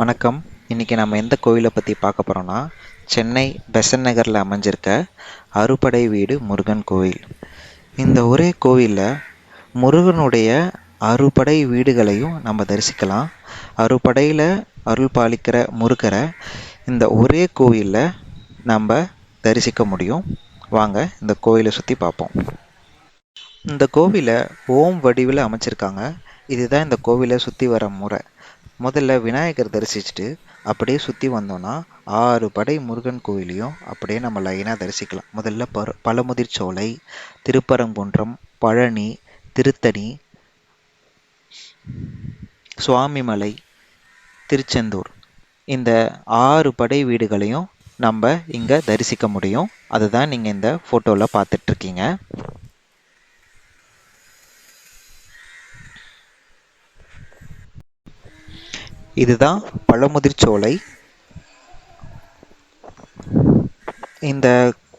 வணக்கம். இன்றைக்கி நம்ம எந்த கோவிலை பற்றி பார்க்க போகிறோன்னா சென்னை பெசன் நகரில் அமைஞ்சிருக்க அறுபடை வீடு முருகன் கோவில். இந்த ஒரே கோவிலில் முருகனுடைய அறுபடை வீடுகளையும் நம்ம தரிசிக்கலாம். அறுபடையில் அருள் பாலிக்கிற முருகரை இந்த ஒரே கோவிலில் நம்ம தரிசிக்க முடியும். வாங்க இந்த கோவிலை சுற்றி பார்ப்போம். இந்த கோவிலை ஓம் வடிவில் அமைச்சிருக்காங்க. இதுதான் இந்த கோவிலை சுற்றி வர முறை. முதல்ல விநாயகர் தரிசிச்சுட்டு அப்படியே சுற்றி வந்தோன்னா ஆறு படை முருகன் கோயிலையும் அப்படியே நம்ம லைனாக தரிசிக்கலாம். முதல்ல பர பழமுதிர் சோலை திருப்பரங்குன்றம் பழனி திருத்தணி சுவாமிமலை திருச்செந்தூர். இந்த ஆறு படை வீடுகளையும் நம்ம இங்கே தரிசிக்க முடியும். அதுதான் நீங்கள் இந்த ஃபோட்டோவில் பார்த்துட்ருக்கீங்க இதுதான் பழமுதிர்ச்சோலை இந்த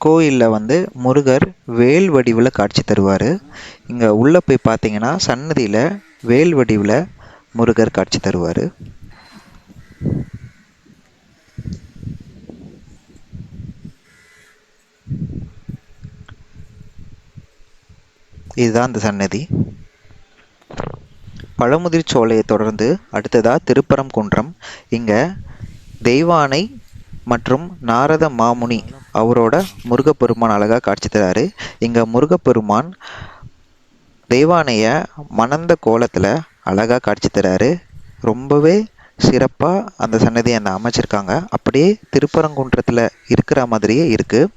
கோயிலில் வந்து முருகர் வேல் வடிவில் காட்சி தருவார். இங்கே உள்ளே போய் பார்த்தீங்கன்னா சன்னதியில் வேல் வடிவில் முருகர் காட்சி தருவார். இதுதான் அந்த சன்னதி. பழமுதிர் சோலையை தொடர்ந்து அடுத்ததாக திருப்பரங்குன்றம். இங்கே தெய்வானை மற்றும் நாரத மாமுனி அவரோட முருகப்பெருமான் அழகாக காட்சி தராரு. இங்கே முருகப்பெருமான் தெய்வானைய மணந்த கோலத்தில் அழகாக காட்சி தராரு. ரொம்பவே சிறப்பாக அந்த சன்னதியை அந்த அமைச்சிருக்காங்க. அப்படியே திருப்பரங்குன்றத்தில் இருக்கிற மாதிரியே இருக்குது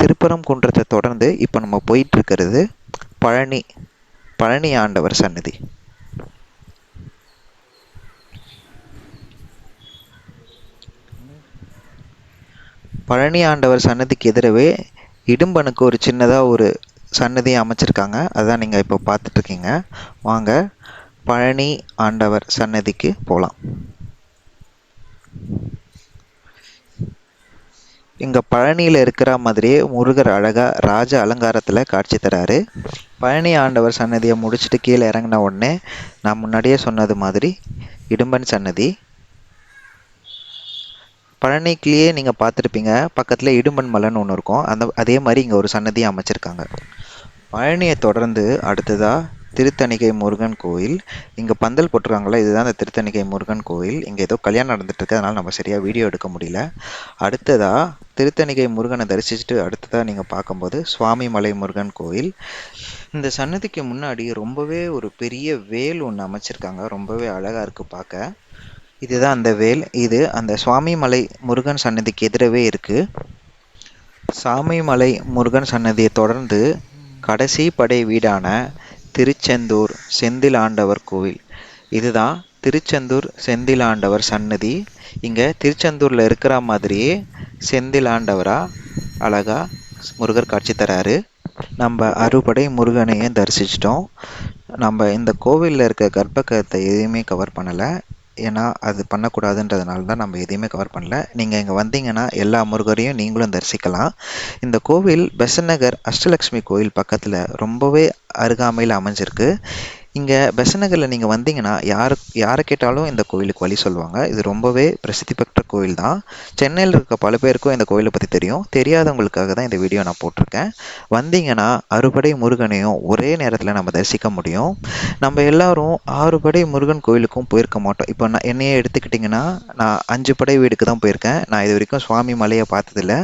திருப்பரங்குன்றத்தை தொடர்ந்து இப்போ நம்ம போயிட்டுருக்கிறது பழனி பழனி ஆண்டவர் சன்னதி. பழனி ஆண்டவர் சன்னதிக்கு எதிரவே இடும்பனுக்கு ஒரு சின்னதாக ஒரு சன்னதியை அமைச்சிருக்காங்க. அதான் நீங்கள் இப்போ பார்த்துட்ருக்கீங்க. வாங்க பழனி ஆண்டவர் சன்னதிக்கு போகலாம் இங்கே பழனியில் இருக்கிற மாதிரியே முருகர் அழகாக ராஜ அலங்காரத்தில் காட்சி தராரு. பழனி ஆண்டவர் சன்னதியை முடிச்சுட்டு கீழே இறங்கின உடனே நான் முன்னாடியே சொன்னது மாதிரி இடும்பன் சன்னதி பழனிக்குள்ளேயே நீங்கள் பார்த்துருப்பீங்க. பக்கத்தில் இடும்பன் மலைன்னு ஒன்று இருக்கும். அந்த அதே மாதிரி இங்கே ஒரு சன்னதியை அமைச்சிருக்காங்க. பழனியை தொடர்ந்து அடுத்ததாக திருத்தணிகை முருகன் கோயில். இங்கே பந்தல் போட்டிருக்காங்களா இதுதான் இந்த திருத்தணிகை முருகன் கோயில். இங்கே ஏதோ கல்யாணம் நடந்துட்டுருக்கு. அதனால் நம்ம சரியாக வீடியோ எடுக்க முடியல. அடுத்ததாக திருத்தணிகை முருகனை தரிசிச்சுட்டு அடுத்ததாக நீங்கள் பார்க்கும்போது சுவாமி மலை முருகன் கோயில். இந்த சன்னதிக்கு முன்னாடி ரொம்பவே ஒரு பெரிய வேல் ஒன்று அமைச்சிருக்காங்க. ரொம்பவே அழகாக இருக்குது பார்க்க. இதுதான் அந்த வேல். இது அந்த சுவாமிமலை முருகன் சன்னதிக்கு எதிரவே இருக்குது சாமிமலை முருகன் சன்னதியை தொடர்ந்து கடைசி படை வீடான திருச்செந்தூர் செந்தில் ஆண்டவர் கோவில். இதுதான் திருச்செந்தூர் செந்தில் ஆண்டவர் சன்னதி. இங்கே திருச்செந்தூரில் இருக்கிற மாதிரியே செந்தில் ஆண்டவராக அழகா முருகர் காட்சி தராரு. நம்ம அறுபடை முருகனையும் தரிசிச்சிட்டோம். நம்ம இந்த கோவிலில் இருக்க கர்ப்பகத்தை எதையுமே கவர் பண்ணலை. ஏன்னா அது பண்ணக்கூடாதுன்றதுனால தான் நம்ம எதையுமே கவர் பண்ணல. நீங்கள் இங்கே வந்தீங்கன்னா எல்லா முருகரையும் நீங்களும் தரிசிக்கலாம். இந்த கோவில் பெசன் நகர் அஷ்டலக்ஷ்மி கோவில் பக்கத்தில் ரொம்பவே அருகாமையில் அமைஞ்சிருக்கு. இங்கே பெசநகரில் நீங்கள் வந்தீங்கன்னா யார் யாரை கேட்டாலும் இந்த கோயிலுக்கு வழி சொல்லுவாங்க. இது ரொம்பவே பிரசித்தி பெற்ற கோயில் தான். சென்னையில் இருக்க பல பேருக்கும் இந்த கோயிலை பற்றி தெரியும். தெரியாதவங்களுக்காக தான் இந்த வீடியோ நான் போட்டிருக்கேன். வந்தீங்கன்னா அறுபடை முருகனையும் ஒரே நேரத்தில் நம்ம தரிசிக்க முடியும். நம்ம எல்லாரும் ஆறுபடை முருகன் கோயிலுக்கும் போயிருக்க மாட்டோம். இப்போ நான் என்னையே எடுத்துக்கிட்டிங்கன்னா நான் அஞ்சு படை வீடுக்கு தான் போயிருக்கேன். நான் இது வரைக்கும் சுவாமி மலையை பார்த்ததில்ல.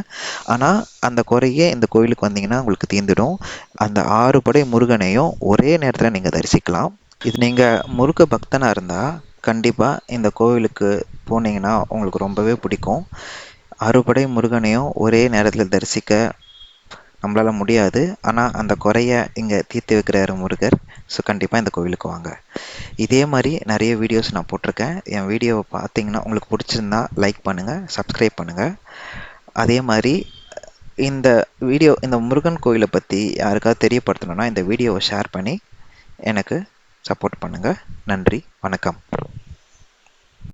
ஆனால் அந்த குறையே இந்த கோயிலுக்கு வந்தீங்கன்னா உங்களுக்கு தீர்ந்துடும். அந்த ஆறு படை முருகனையும் ஒரே நேரத்தில் நீங்கள் தரிசிக்கலாம். இது நீங்கள் முருக பக்தனாக இருந்தால் கண்டிப்பாக இந்த கோவிலுக்கு போனீங்கன்னா உங்களுக்கு ரொம்பவே பிடிக்கும். அறுபடை முருகனையும் ஒரே நேரத்தில் தரிசிக்க நம்மளால் முடியாது. ஆனால் அந்த குறைய இங்கே தீர்த்து வைக்கிறாரு முருகர். ஸோ கண்டிப்பாக இந்த கோவிலுக்கு வாங்க. இதே மாதிரி நிறைய வீடியோஸ் நான் போட்டிருக்கேன். என் வீடியோவை பார்த்தீங்கன்னா உங்களுக்கு பிடிச்சிருந்தா லைக் பண்ணுங்கள் சப்ஸ்கிரைப் பண்ணுங்கள் அதே மாதிரி இந்த வீடியோ இந்த முருகன் கோயிலை பற்றி யாருக்காவது தெரியப்படுத்தணும்னா இந்த வீடியோவை ஷேர் பண்ணி எனக்கு சப்போர்ட் பண்ணுங்கள் நன்றி. வணக்கம்.